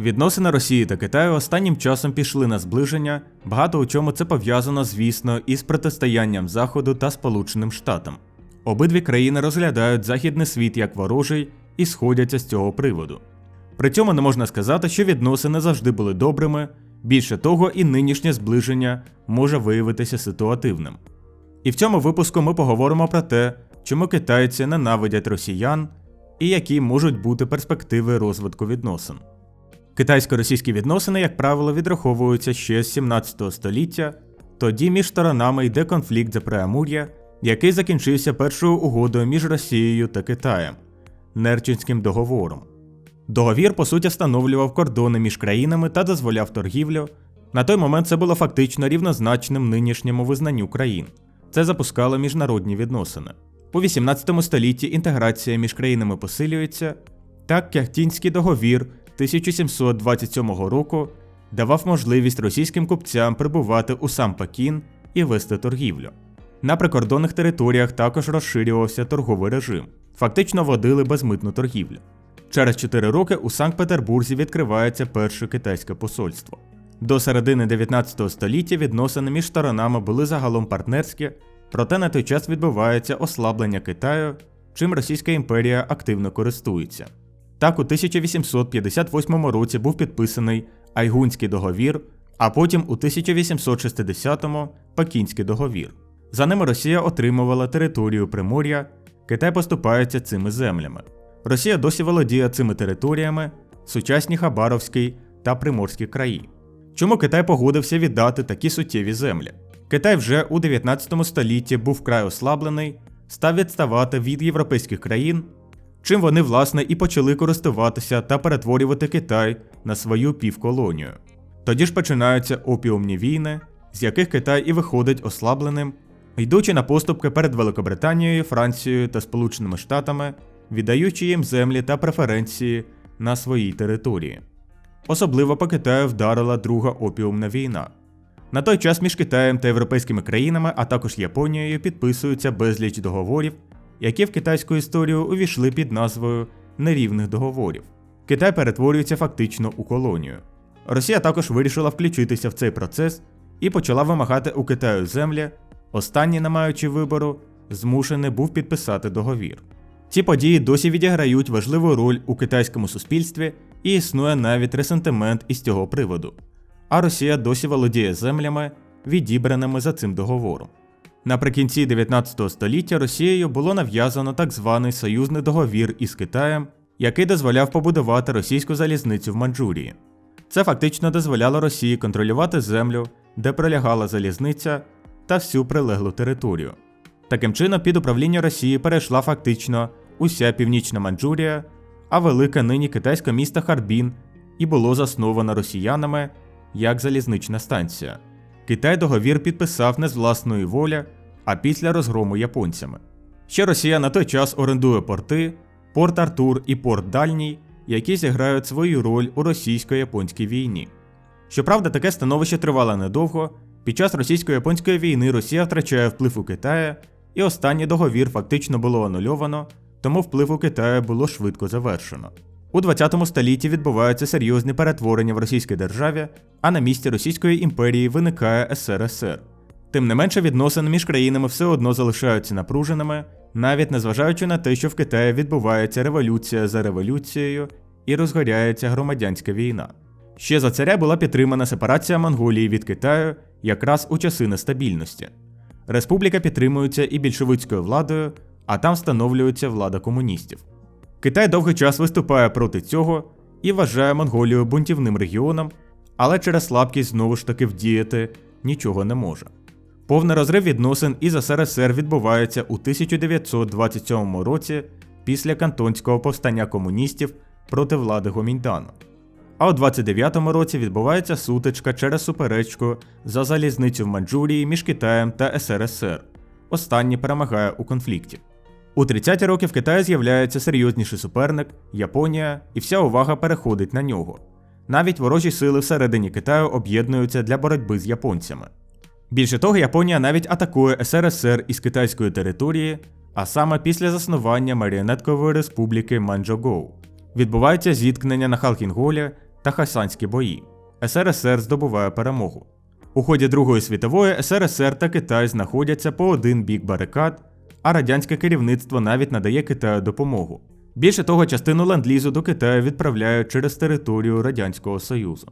Відносини Росії та Китаю останнім часом пішли на зближення, багато у чому це пов'язано, звісно, із протистоянням Заходу та Сполученим Штатам. Обидві країни розглядають західний світ як ворожий і сходяться з цього приводу. При цьому не можна сказати, що відносини завжди були добрими, більше того, і нинішнє зближення може виявитися ситуативним. І в цьому випуску ми поговоримо про те, чому китайці ненавидять росіян і які можуть бути перспективи розвитку відносин. Китайсько-російські відносини, як правило, відраховуються ще з 17 століття, тоді між сторонами йде конфлікт за Преамур'я, який закінчився першою угодою між Росією та Китаєм Нерчинським договором. Договір, по суті, встановлював кордони між країнами та дозволяв торгівлю. На той момент це було фактично рівнозначним нинішньому визнанню країн. Це запускало міжнародні відносини. У 18 столітті інтеграція між країнами посилюється, так Кяхтінський договір 1727 року давав можливість російським купцям прибувати у сам Пекін і вести торгівлю. На прикордонних територіях також розширювався торговий режим, фактично водили безмитну торгівлю. Через 4 роки у Санкт-Петербурзі відкривається перше китайське посольство. До середини 19 століття відносини між сторонами були загалом партнерські, проте на той час відбувається ослаблення Китаю, чим Російська імперія активно користується. Так, у 1858 році був підписаний Айгунський договір, а потім у 1860-му Пекінський договір. За ними Росія отримувала територію Примор'я, Китай поступається цими землями. Росія досі володіє цими територіями, сучасні Хабаровський та Приморські краї. Чому Китай погодився віддати такі суттєві землі? Китай вже у 19 столітті був вкрай ослаблений, став відставати від європейських країн, чим вони, власне, і почали користуватися та перетворювати Китай на свою півколонію. Тоді ж починаються опіумні війни, з яких Китай і виходить ослабленим, йдучи на поступки перед Великобританією, Францією та Сполученими Штатами, віддаючи їм землі та преференції на своїй території. Особливо по Китаю вдарила Друга опіумна війна. На той час між Китаєм та європейськими країнами, а також Японією, підписуються безліч договорів, які в китайську історію увійшли під назвою нерівних договорів. Китай перетворюється фактично у колонію. Росія також вирішила включитися в цей процес і почала вимагати у Китаю землі. Останній, не маючи вибору, змушений був підписати договір. Ці події досі відіграють важливу роль у китайському суспільстві і існує навіть ресентимент із цього приводу. А Росія досі володіє землями, відібраними за цим договором. Наприкінці 19 століття Росією було нав'язано так званий союзний договір із Китаєм, який дозволяв побудувати російську залізницю в Манчжурії. Це фактично дозволяло Росії контролювати землю, де пролягала залізниця, та всю прилеглу територію. Таким чином, під управління Росії перейшла фактично уся північна Манчжурія, а велике нині китайське місто Харбін і було засновано росіянами як залізнична станція. Китай договір підписав не з власної волі, а після розгрому японцями. Ще Росія на той час орендує порти, Порт Артур і Порт Дальній, які зіграють свою роль у російсько-японській війні. Щоправда, таке становище тривало недовго. Під час російсько-японської війни Росія втрачає вплив у Китаї, і останній договір фактично було анульовано, тому вплив у Китаї було швидко завершено. У 20 столітті відбуваються серйозні перетворення в російській державі, а на місці Російської імперії виникає СРСР. Тим не менше, відносини між країнами все одно залишаються напруженими, навіть незважаючи на те, що в Китаї відбувається революція за революцією і розгоряється громадянська війна. Ще за царя була підтримана сепарація Монголії від Китаю якраз у часи нестабільності. Республіка підтримується і більшовицькою владою, а там встановлюється влада комуністів. Китай довгий час виступає проти цього і вважає Монголію бунтівним регіоном, але через слабкість знову ж таки вдіяти нічого не може. Повний розрив відносин із СРСР відбувається у 1927 році після Кантонського повстання комуністів проти влади Гоміньдану. А у 29-му році відбувається сутичка через суперечку за залізницю в Манчжурії між Китаєм та СРСР. Останній перемагає у конфлікті. У 30-ті роки в Китаї з'являється серйозніший суперник Японія, і вся увага переходить на нього. Навіть ворожі сили всередині Китаю об'єднуються для боротьби з японцями. Більше того, Японія навіть атакує СРСР із китайської території, а саме після заснування Маріонеткової республіки Манчжогоу. Відбувається зіткнення на Халкінголі та Хасанські бої. СРСР здобуває перемогу. У ході Другої світової СРСР та Китай знаходяться по один бік барикад, а радянське керівництво навіть надає Китаю допомогу. Більше того, частину ленд-лізу до Китаю відправляють через територію Радянського Союзу.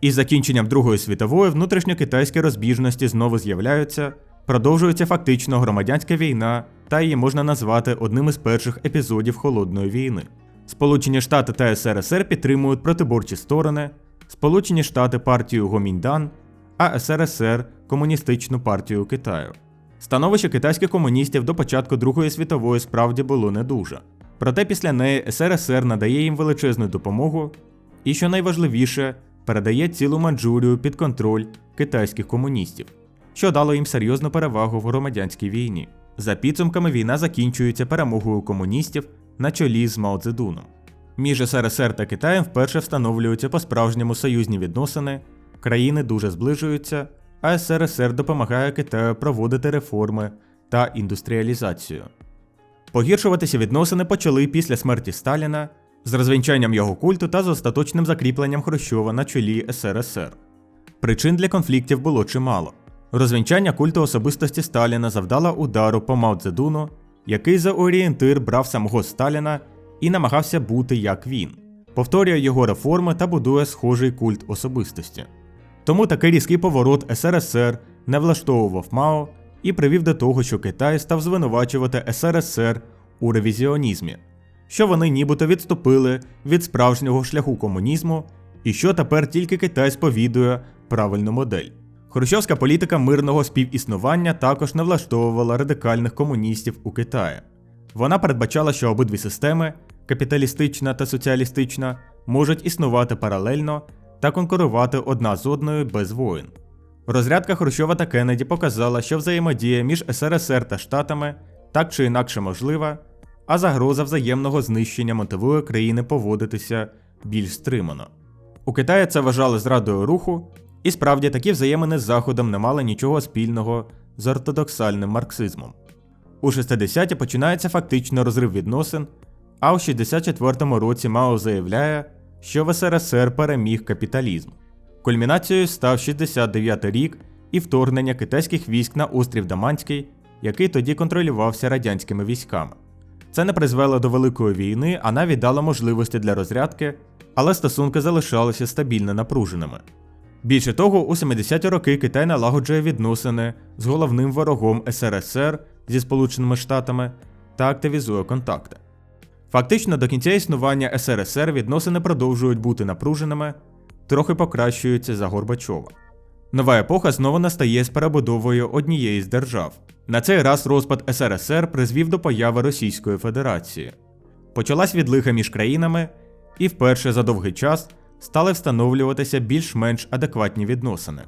Із закінченням Другої світової внутрішньокитайські розбіжності знову з'являються, продовжується фактично громадянська війна, та її можна назвати одним із перших епізодів холодної війни. Сполучені Штати та СРСР підтримують протиборчі сторони, Сполучені Штати партію Гоміньдан, а СРСР Комуністичну партію Китаю. Становище китайських комуністів до початку Другої світової справді було не дуже. Проте після неї СРСР надає їм величезну допомогу і, що найважливіше, передає цілу Манчжурію під контроль китайських комуністів, що дало їм серйозну перевагу в громадянській війні. За підсумками війна закінчується перемогою комуністів на чолі з Мао Цзедуном. Між СРСР та Китаєм вперше встановлюються по-справжньому союзні відносини, країни дуже зближуються, а СРСР допомагає Китаю проводити реформи та індустріалізацію. Погіршуватися відносини почали після смерті Сталіна з розвінчанням його культу та з остаточним закріпленням Хрущова на чолі СРСР. Причин для конфліктів було чимало. Розвінчання культу особистості Сталіна завдало удару по Мао Цзедуну, який за орієнтир брав самого Сталіна і намагався бути як він, повторює його реформи та будує схожий культ особистості. Тому такий різкий поворот СРСР не влаштовував Мао і привів до того, що Китай став звинувачувати СРСР у ревізіонізмі, що вони нібито відступили від справжнього шляху комунізму, і що тепер тільки Китай сповідує правильну модель. Хрущовська політика мирного співіснування також не влаштовувала радикальних комуністів у Китаї. Вона передбачала, що обидві системи капіталістична та соціалістична, можуть існувати паралельно та конкурувати одна з одною без воїн. Розрядка Хрущова та Кеннеді показала, що взаємодія між СРСР та Штатами так чи інакше можлива, а загроза взаємного знищення мотивує країни поводитися більш стримано. У Китаї це вважали зрадою руху, і справді такі взаємини з Заходом не мали нічого спільного з ортодоксальним марксизмом. У 60-ті починається фактично розрив відносин, а у 64-му році Мао заявляє, що в СРСР переміг капіталізм. Кульмінацією став 69-й рік і вторгнення китайських військ на острів Даманський, який тоді контролювався радянськими військами. Це не призвело до Великої війни, а навіть дало можливості для розрядки, але стосунки залишалися стабільно напруженими. Більше того, у 70-ті роки Китай налагоджує відносини з головним ворогом СРСР зі Сполученими Штатами та активізує контакти. Фактично до кінця існування СРСР відносини продовжують бути напруженими, трохи покращуються за Горбачова. Нова епоха знову настає з перебудовою однієї з держав. На цей раз розпад СРСР призвів до появи Російської Федерації. Почалась відлига між країнами, і вперше за довгий час стали встановлюватися більш-менш адекватні відносини.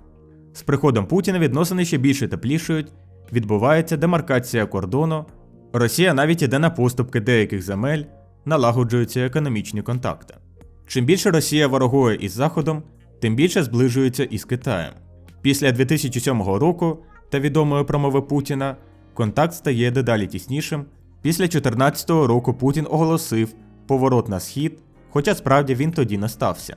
З приходом Путіна відносини ще більше теплішують, відбувається демаркація кордону, Росія навіть іде на поступки деяких земель, налагоджуються економічні контакти. Чим більше Росія ворогує із Заходом, тим більше зближується із Китаєм. Після 2007 року та відомої промови Путіна контакт стає дедалі тіснішим. Після 2014 року Путін оголосив поворот на схід, хоча справді він тоді не стався.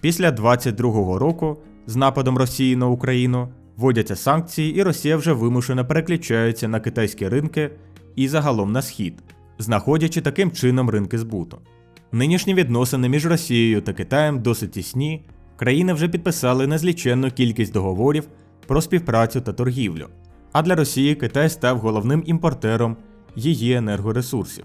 Після 2022 року з нападом Росії на Україну вводяться санкції, і Росія вже вимушено переключається на китайські ринки і загалом на схід, знаходячи таким чином ринки збуту. Нинішні відносини між Росією та Китаєм досить тісні, країни вже підписали незліченну кількість договорів про співпрацю та торгівлю. А для Росії Китай став головним імпортером її енергоресурсів.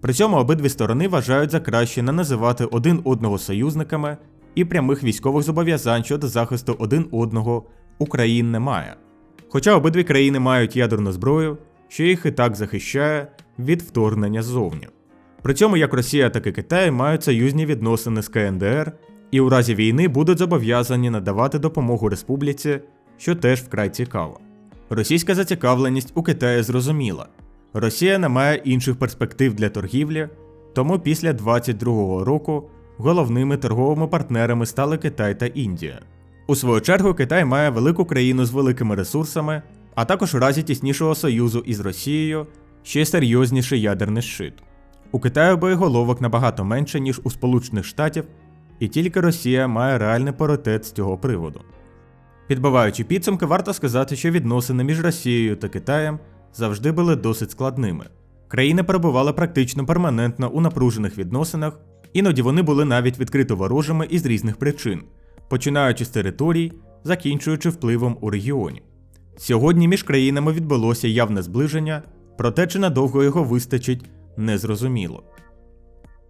При цьому обидві сторони вважають за краще не називати один одного союзниками, і прямих військових зобов'язань щодо захисту один одного Україн немає. Хоча обидві країни мають ядерну зброю, що їх і так захищає від вторгнення ззовні. При цьому як Росія, так і Китай мають союзні відносини з КНДР і у разі війни будуть зобов'язані надавати допомогу республіці, що теж вкрай цікаво. Російська зацікавленість у Китаї зрозуміла. Росія не має інших перспектив для торгівлі, тому після 2022 року головними торговими партнерами стали Китай та Індія. У свою чергу Китай має велику країну з великими ресурсами, а також у разі тіснішого союзу із Росією ще серйозніший ядерний щит. У Китаю боєголовок набагато менше, ніж у Сполучених Штатів, і тільки Росія має реальний паритет з цього приводу. Підбиваючи підсумки, варто сказати, що відносини між Росією та Китаєм завжди були досить складними. Країни перебували практично перманентно у напружених відносинах, іноді вони були навіть відкрито ворожими із різних причин, починаючи з територій, закінчуючи впливом у регіоні. Сьогодні між країнами відбулося явне зближення, проте чи надовго його вистачить, незрозуміло.